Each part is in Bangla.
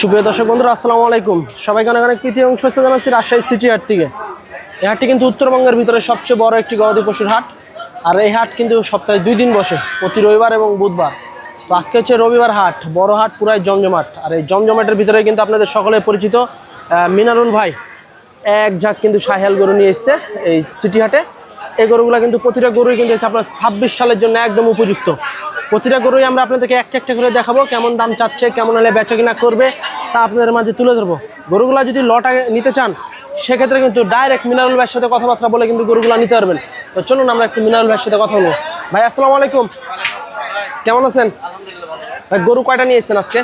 সুপ্রিয় দর্শক বন্ধুরা আসসালামু আলাইকুম। সবাইকে অনেক অনেক প্রীতি শুভেচ্ছা জানাচ্ছি রাজশাহী সিটি হাট থেকে। এই হাটটি কিন্তু উত্তরবঙ্গের ভিতরে সবচেয়ে বড় একটি গবাদি পশুর হাট। আর এই হাট কিন্তু সপ্তাহে দুই দিন বসে প্রতি রবিবার এবং বুধবার। তো আজকে হচ্ছে রবিবার হাট বড় হাট পুরাই জমজমাট। আর এই জমজমাটের ভিতরে কিন্তু আপনাদের সকলে পরিচিত আহ, মিনারুল ভাই। এক ঝাঁক কিন্তু সাহেল গরু নিয়ে এসছে এই সিটি হাটে। এই গরুগুলো কিন্তু প্রতিটা গরুই কিন্তু আপনার ছাব্বিশ সালের জন্য একদম উপযুক্ত। প্রতিটা গরুই আমরা আপনাদেরকে একটা একটা করে দেখাবো, কেমন দাম চাচ্ছে, কেমন হলে বেচা কিনা করবে, তা আপনাদের মাঝে তুলে ধরবো। গরুগুলো যদি লট নিতে চান, সেক্ষেত্রে কিন্তু ডাইরেক্ট মিনারুল ভাইয়ের সাথে কথাবার্তা বলে কিন্তু গরুগুলো নিতে পারবেন। তো চলুন আমরা একটু মিনারুল ভাইয়ের সাথে কথা বলব। ভাই, আসসালামু আলাইকুম। কেমন আছেন? ভাই, গরু কয়টা নিয়ে এসেছেন আজকে?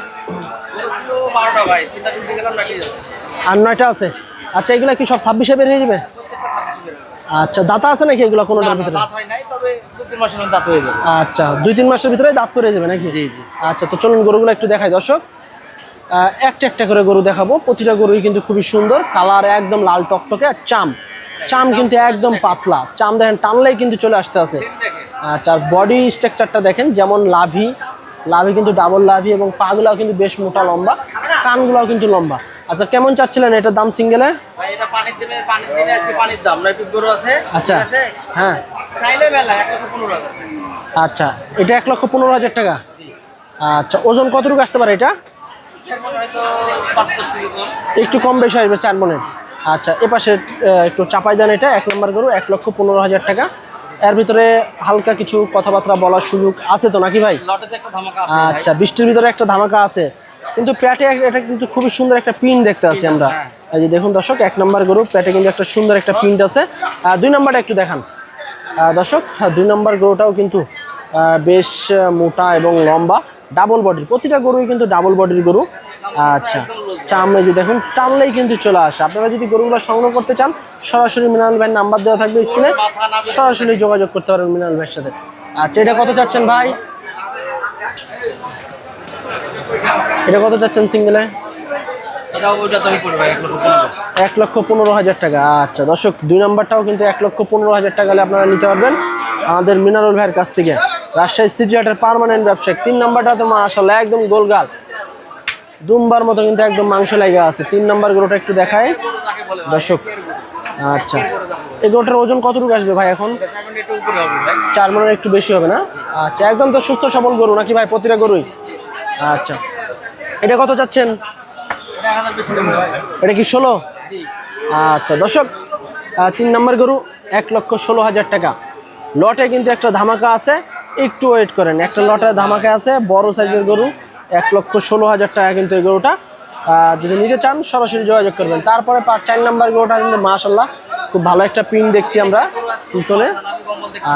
আর নয়টা আছে। আচ্ছা এগুলো কি সব ছাব্বিশে বের হয়ে যাবে? আচ্ছা দাতা আছে নাকি এগুলো কোনোটার ভিতরে? মাসের দাঁত হয়ে যাবে। আচ্ছা দুই তিন মাসের ভিতরে দাঁত পড়ে যাবে নাকি? জি, জি। আচ্ছা তো চলুন গরুগুলো একটু দেখাই দর্শক। একটা একটা করে গরু দেখাবো। প্রতিটা গরুই কিন্তু খুবই সুন্দর। কালার একদম লাল টকটকে আর চাম। চাম কিন্তু একদম পাতলা। চাম দেখেন টানলেই কিন্তু চলে আসতে আছে। আচ্ছা আর বডি স্ট্রাকচারটা দেখেন যেমন লাভি। লাভি কিন্তু ডাবল লাভি এবং পাগুলাও কিন্তু বেশ মোটা লম্বা। কানগুলাও কিন্তু লম্বা। আচ্ছা কেমন চাচ্ছিলেন? এটার দাম সিঙ্গেলে? আচ্ছা। হ্যাঁ। আচ্ছা এটা এক লক্ষ পনেরো হাজার টাকা? আচ্ছা ওজন কতটুকু আসতে পারে এটা? একটু কম বেশি আসবে চার মনের আচ্ছা এপাশে আহ, একটু চাপাই দেন এটা এক নম্বর গরু এক লক্ষ পনেরো হাজার টাকা। এর ভিতরে হালকা কিছু কথাবার্তা বলার সুযোগ আছে তো নাকি ভাই। আচ্ছা বৃষ্টির ভিতরে একটা ধামাকা আছে। কিন্তু প্যাটে এটা কিন্তু খুবই সুন্দর একটা প্রিন্ট দেখতে আছি আমরা। এই যে দেখুন দর্শক এক নম্বর গরু প্যাটে কিন্তু একটা সুন্দর একটা প্রিন্ট আছে। আর দুই নম্বরটা একটু দেখান। দর্শক দুই নম্বর গরুটাও কিন্তু বেশ মোটা এবং লম্বা ডাবল বডির প্রতিটা গরুই কিন্তু ডাবল বডির গরু। আচ্ছা চামড়ে যে দেখুন, টানলেই কিন্তু চলে আসে। আপনারা যদি গরুগুলো সংগ্রহ করতে চান, সরাসরি মিনাল ভাইয়ের নাম্বার দেওয়া থাকবে স্ক্রিনে। সরাসরি যোগাযোগ করতে পারেন মিনাল ভাইয়ের সাথে। আচ্ছা এটা কত চাচ্ছেন ভাই? এটা কত চাচ্ছেন সিঙ্গেলে এটাও ওইটা তুমি পড়বে এক লক্ষ পনেরো হাজার। টাকা আচ্ছা। দর্শক, দুই নাম্বারটাও কিন্তু এক লক্ষ পনেরো হাজার টাকা আপনারা নিতে পারবেন। আমাদের মিনারুল ভাইয়ের কাছ থেকে। রাজশাহী সিটি হাটের পারমানেন্ট ব্যবসায়িক। তিন নাম্বারটা তো আসলে একদম গোলগাল। দুমবার মতো কিন্তু একদম মাংস লাগা আছে। তিন নাম্বার গরুটা একটু দেখায় দর্শক আচ্ছা। এই গরুটার ওজন কতটুকু আসবে ভাই এখন? চার মনের একটু বেশি হবে না? আচ্ছা একদম তো সুস্থ সবল গরু নাকি ভাই? প্রতিটা গরুই। আচ্ছা। এটা কত চাচ্ছেন? এটা কি ষোলো? আচ্ছা দর্শক তিন নম্বর গরু, এক লক্ষ ষোলো হাজার টাকা। লটে কিন্তু একটা ধামাকা আছে, একটু ওয়েট করেন। একটা লটে ধামাকা আছে, বড় সাইজের গরু, এক লক্ষ ষোলো হাজার টাকা কিন্তু এই গরুটা। যদি নিতে চান, সরাসরি যোগাযোগ করবেন। তারপরে পাঁচ, চার নম্বর গরুটা কিন্তু মাশাল্লাহ খুব ভালো একটা পিন দেখছি আমরা পিছনে।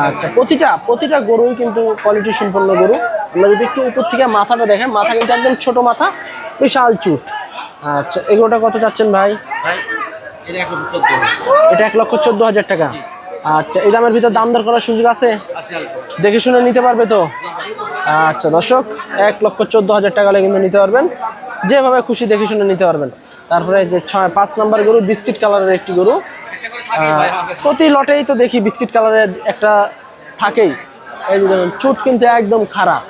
আচ্ছা প্রতিটা প্রতিটা গরুই কিন্তু কোয়ালিটি সম্পন্ন গরু। আমরা যদি একটু উপর থেকে মাথাটা দেখেন, মাথা কিন্তু একদম ছোট মাথা, বিশাল চুট। আচ্ছা এগুলোটা কত চাচ্ছেন ভাই? ভাই এটা এক লক্ষ চোদ্দ হাজার। টাকা। আচ্ছা এই দামের ভিতর দাম দর করার সুযোগ আছে? দেখে শুনে নিতে পারবে তো? আচ্ছা দর্শক এক লক্ষ চোদ্দ হাজার টাকা কিন্তু নিতে পারবেন। যেভাবে খুশি দেখে শুনে নিতে পারবেন। তারপরে যে ছয় পাঁচ নম্বর গরু বিস্কিট কালারের একটি গরু। প্রতি লটেই তো দেখি বিস্কিট কালারের একটা থাকেই। এই দেখুন চুট কিন্তু একদম খারাপ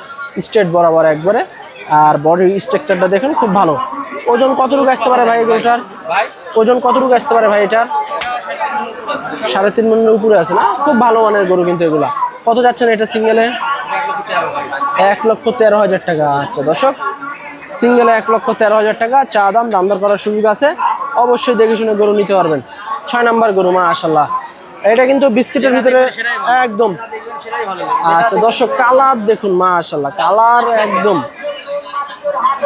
স্ট্রেট বরাবর একবারে। আর বডির স্ট্রাকচারটা দেখুন খুব ভালো। ওজন কতটুকু আসতে পারে ভাই এগুলোটার ওজন কতটুকু আসতে পারে ভাই এটার? সাড়ে তিন মনের উপরে আছে না? খুব ভালো মানের গরু কিন্তু এগুলা। কত যাচ্ছে না এটা সিঙ্গেলে এক লক্ষ তেরো হাজার টাকা। আচ্ছা দর্শক সিঙ্গেলে এক লক্ষ তেরো হাজার টাকা। চা দাম দাম দর করার সুযোগ আছে। অবশ্যই দেখে শুনে গরু নিতে পারবেন। ছয় নাম্বার গরু মা আশাল্লাহ এটা কিন্তু বিস্কিটের ভিতরে একদম। আচ্ছা দর্শক কালার দেখুন মা আশাল্লাহ কালার একদম।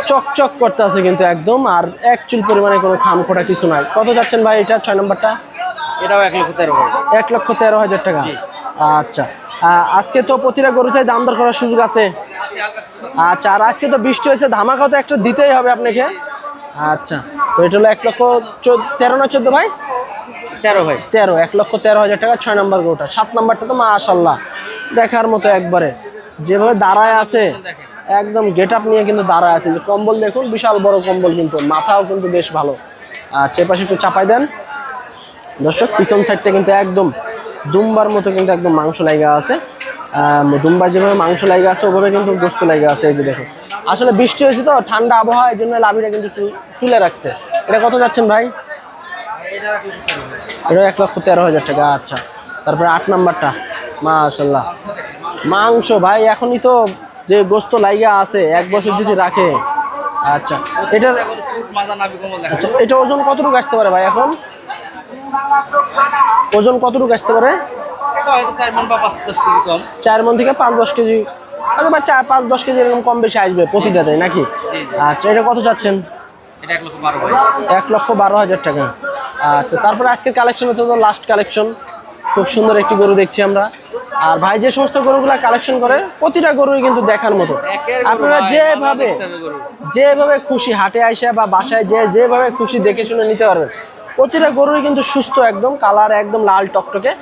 চকচক করতে আছে কিন্তু একদম আর এক চুল পরিমাণে কোনো খাম খোটা কিছু নাই। কত যাচ্ছেন ভাই এটা ছয় নম্বরটা? এটাও এক লক্ষ তেরো এক লক্ষ তেরো হাজার টাকা। আচ্ছা। আজকে তো প্রতিটা গরুতে দাম দর করার সুযোগ আছে। আচ্ছা আর আজকে তো বৃষ্টি হয়েছে ধামাকা তো একটা দিতেই হবে আপনাকে। আচ্ছা তো এটা হলো এক লক্ষ তেরো না চোদ্দ ভাই? তেরো ভাই। তেরো এক লক্ষ তেরো হাজার টাকা ছয় নম্বর গরুটা। সাত নম্বরটা তো মাশাল্লাহ দেখার মতো একবারে। যেভাবে দাঁড়ায় আছে। একদম গেট আপ নিয়ে কিন্তু দাঁড়ায় আছে। যে কম্বল দেখুন, বিশাল বড় কম্বল কিন্তু। মাথাও কিন্তু বেশ ভালো। আর এপাশে একটু চাপাই দেন। দর্শক, পিছন সাইডটা কিন্তু একদম দুম্বার মতো কিন্তু একদম মাংস লাগা আছে। দুম্বার যেভাবে মাংস লাগা আছে, ওভাবে কিন্তু গোস্ত লাগা আছে। এই যে দেখুন। আসলে বৃষ্টি হয়েছে তো, ঠান্ডা আবহাওয়া, এই জন্য লাভিটা কিন্তু তুলে রাখছে। এটা কত যাচ্ছেন ভাই? এটা এক লক্ষ তেরো হাজার টাকা আচ্ছা। তারপরে আট নাম্বারটা, মাশাল্লাহ। মাংস ভাই, এখনই তো যে গোস্ত লাইগা আছে এক বছর যদি রাখে। আচ্ছা। এটার আচ্ছা এটা ওজন কতটুকু আসতে পারে ভাই এখন? ওজন কতটুকু আসতে পারে? চার মন থেকে পাঁচ দশ কেজি। হয়তো বা চার পাঁচ দশ কেজি এরকম কম বেশি আসবে প্রতিটাতে নাকি। আচ্ছা এটা কত চাচ্ছেন? এক লক্ষ বারো হাজার। টাকা। আচ্ছা তারপরে আজকের কালেকশন তো লাস্ট কালেকশন খুব সুন্দর একটি গরু দেখছি আমরা। আর ভাই যে সমস্ত গরুগুলা কালেকশন করে প্রতিটা গরুই কিন্তু দেখার মতো। আপনারা যেভাবে। যেভাবে খুশি হাটে আইসা বা বাসায় যে যেভাবে খুশি দেখে শুনে নিতে পারবেন প্রতিটা গরুই কিন্তু সুস্থ একদম কালার একদম লাল টকটকে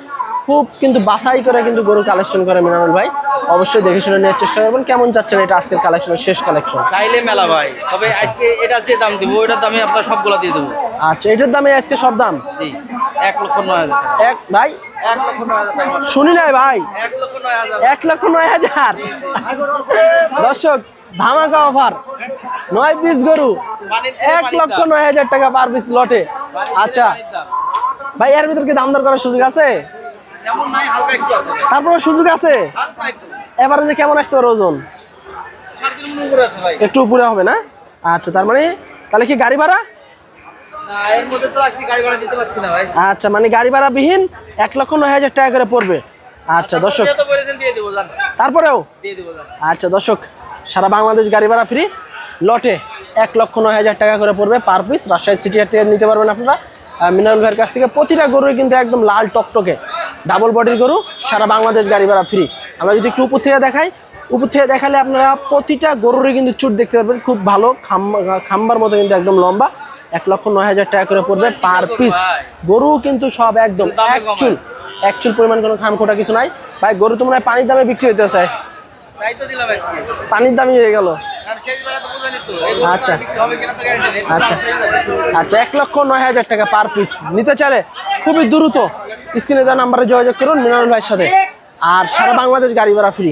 খুব কিন্তু বাছাই করে কিন্তু গরু কালেকশন করে মিনামুল ভাই। অবশ্যই দেখে শুনে নেওয়ার চেষ্টা করবেন কেমন চাচ্ছেন এটা আজকের কালেকশনের শেষ কালেকশন চাইলে মেলা ভাই তবে আজকে এটা যে দাম দিব ওইটার দামে আপনার সবগুলো দিয়ে দেবো। আচ্ছা এটার দামে আজকে সব দাম? জি। এক লক্ষ নয় হাজার এক ভাই? এক লক্ষ নয় হাজার শুনি নাই ভাই। এক লক্ষ নয় হাজার দর্শক ধামাকা অফার নয় পিস গরু। এক লক্ষ নয় হাজার টাকা পার পিস লটে আচ্ছা। ভাই এর ভিতর কি দাম দর করার সুযোগ আছে। তারপরে সুযোগ আছে? এবারে যে কেমন আসতে পারে ওজন? একটু উপরে হবে না? আচ্ছা তার মানে তাহলে কি গাড়ি ভাড়া? আচ্ছা মানে গাড়ি ভাড়া বিহীন এক লক্ষ নয় হাজার টাকা করে পড়বে। আচ্ছা দর্শক। দেবো জান। তারপরেও? আচ্ছা দর্শক সারা বাংলাদেশ গাড়ি ভাড়া ফ্রি লটে এক লক্ষ নয় হাজার টাকা করে পড়বে পার পিস রাজশাহী সিটি থেকে নিতে পারবেন আপনারা। মিনারুল ভাইয়ের কাছ থেকে প্রতিটা গরুই কিন্তু একদম লাল টকটকে ডাবল বডির গরু সারা বাংলাদেশ গাড়ি ভাড়া ফ্রি আমরা যদি একটু উপর থেকে দেখাই উপর থেকে দেখালে আপনারা প্রতিটা গরুরই কিন্তু চুট দেখতে পারবেন খুব ভালো খাম্বা খাম্বার মতো কিন্তু একদম লম্বা। এক লক্ষ নয় হাজার টাকা করে পড়বে পার পিস গরু কিন্তু সব একদম দামে এক চুল এক চুল পরিমাণ কোনো খাম খোটা কিছু নাই। ভাই গরু তো মনে হয় পানির দামে বিক্রি হইতে চায় তাই তো দিলাম আজকে। পানির দামই হয়ে গেল। আচ্ছা। আচ্ছা। আচ্ছা এক লক্ষ নয় হাজার টাকা পার পিস নিতে চাইলে খুবই দ্রুত। স্ক্রিনে দেওয়া নাম্বারে যোগাযোগ করুন মিনারুল ভাইয়ের সাথে। আর সারা বাংলাদেশ গাড়ি ভাড়া ফ্রি